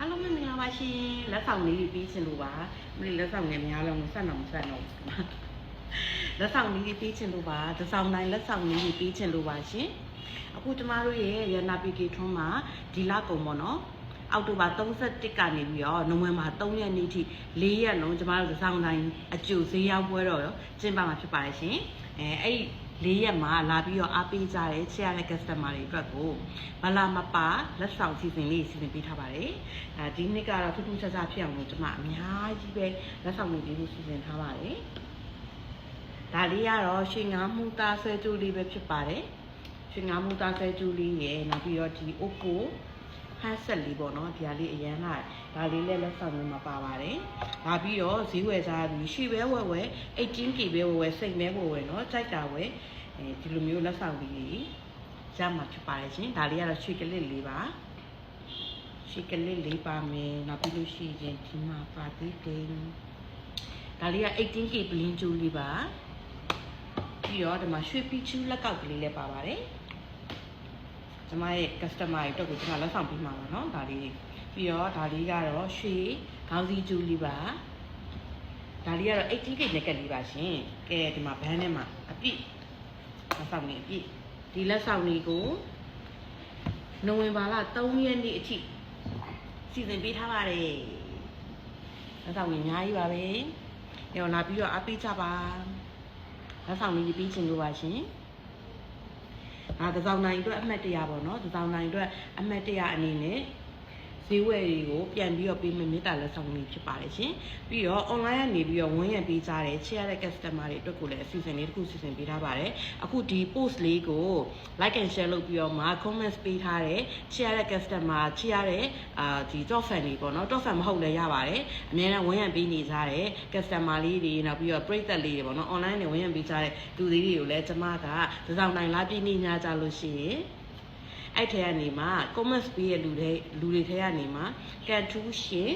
အားလုံးပဲမင်္ဂလာပါရှင်လက်ဆောင်လေးတွေပြီးချင်လို့ပါမလေးလက်ဆောင်ငယ်များလုံးဆက်တော့မဆက်တော့ဘူးလက်ဆောင်လေးတွေပြီးချင်လို့ပါတစ်ဆောင်တိုင်းလက်ဆောင်လေးတွေပြီးချင်လို့ပါရှင်အခုကျမတို့ရဲ့ရနာပီကေထွန်းမှာဒီလကုန်ပေါ့နော်အောက်တိုဘာ31ကနေပြီးတော့နိုဝင်ဘာ3ရက်နေ့ထိ4ရက်လုံးကျမတို့တစ်ဆောင်တိုင်းအကျိုးဈေးရောက်ပွဲတော့ကျင်းပမှာဖြစ်ပါတယ်ရှင်အဲအဲ့ဒီ လေးရက်မှာလာပြီးတော့အားပေးကြတဲ့ချစ်ရတဲ့ customer တွေအတွက်ကိုမလာမပါလက်ဆောင်စီစဉ်လေးစီစဉ်ပေးထားပါတယ်။အဲဒီနှစ်ကတော့ထူးထူးခြားခြားဖြစ်အောင်လို့ကျွန်မအများကြီးပဲလက်ဆောင်တွေပေးဖို့စီစဉ်ထားပါတယ်။ဒါလေးကတော့ရွှေငါးမှုသားဆွဲကြိုးလေးပဲဖြစ်ပါတယ်။ရွှေငါးမှုသားဆွဲကြိုးလေးရယ်နောက်ပြီးတော့ဒီ Oppo ဟတ်ဆက်လေးပေါ့နော်ဒီဟာလေးအရန်လာဒါလေးလည်းလက်ဆောင်မျိုးမှာပါပါတယ်။ဒါပြီးတော့ဈေးဝယ်စားပြီးရွှေပဲဝယ်ဝယ် 18K ပဲဝယ်ဝယ်စိတ်မဲဝယ်ဝယ်နော်ကြိုက်တာဝယ်အဲဒီလိုမျိုးလက်ဆောင်လေးရမှာဖြစ်ပါတယ်ရှင်ဒါလေးကတော့ရွှေကလစ်လေးပါရွှေကလစ်လေးပါမယ်နောက်ပြီးလို့ရှိရင်ဒီမှာပါသေးတယ်ဒါလေးက 18K ဘလင်းကျူးလေးပါပြီးတော့ဒီမှာရွှေပီချူလက်ကောက်ကလေးလည်းပါပါတယ် ကျွန်မရဲ့ customer တွေအတွက်ကိုကျွန်မလက်ဆောင်ပေးမှာပါเนาะဒါလေးပြီးတော့ဒါလေးကတော့ရွှေခေါင်းစည်းကျူးလေးပါဒါလေးကတော့ 18K နက်ကလေးပါရှင်ကဲဒီမှာဘန်းထဲမှာအပြည့်လက်ဆောင်လေးအပြည့်ဒီလက်ဆောင်လေးကိုနိုဝင်ဘာလ3ရက်နေ့အထိစီစဉ်ပေးထားပါတယ်လက်ဆောင်ကြီးအများကြီးပါပဲညောလာပြီးတော့အပေးကြပါလက်ဆောင်လေးပြီးချင်လို့ပါရှင် အာတစောင်းနိုင်အတွက်အမှတ်တရပေါ့နော်တစောင်းနိုင်အတွက်အမှတ်တရအနေနဲ့ ဈေးဝယ်တွေကိုပြန်ပြီးတော့ပေးမယ်မေတ္တာလက်ဆောင်လေးဖြစ်ပါတယ်ရှင်ပြီးတော့ online ကနေပြီးတော့ဝန်းရံပေးကြတယ်ချစ်ရတဲ့ customer တွေအတွက်ကိုလည်းအစီအစဉ်လေးတစ်ခုစီစဉ်ပေးထားပါတယ်အခုဒီ post လေးကို like and share လုပ်ပြီးတော့မှာ comments ပေးထားတယ်ချစ်ရတဲ့ customer ချစ်ရတဲ့အာဒီ top fan တွေပေါ့နော် top fan မဟုတ်လည်းရပါတယ်အများနဲ့ဝန်းရံပေးနေကြတဲ့ customer လေးတွေနောက်ပြီးတော့ပရိသတ်လေးတွေပေါ့နော် online နဲ့ဝန်းရံပေးကြတဲ့သူတွေတွေကိုလည်းကျမကသစောင်းနိုင်လာပြည့်နေညကြလို့ရှိရင် အဲ့ထဲကနေမှ comments ပေးတဲ့လူတွေလူတွေထဲကနေမှကန်ထူးရှင်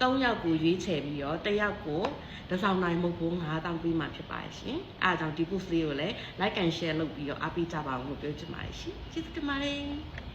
၃ယောက်ကိုရွေးချယ်ပြီးတော့တစ်ယောက်ကိုတစောင်းနိုင်မုတ်ဖို့9000ပေးမှဖြစ်ပါရှင်အားကြောင့်ဒီ post လေးကိုလည်း like and share လုပ်ပြီးတော့အားပေးကြပါအောင်လို့ပြောချင်ပါတယ်ရှင်ကျေးဇူးတင်ပါတယ်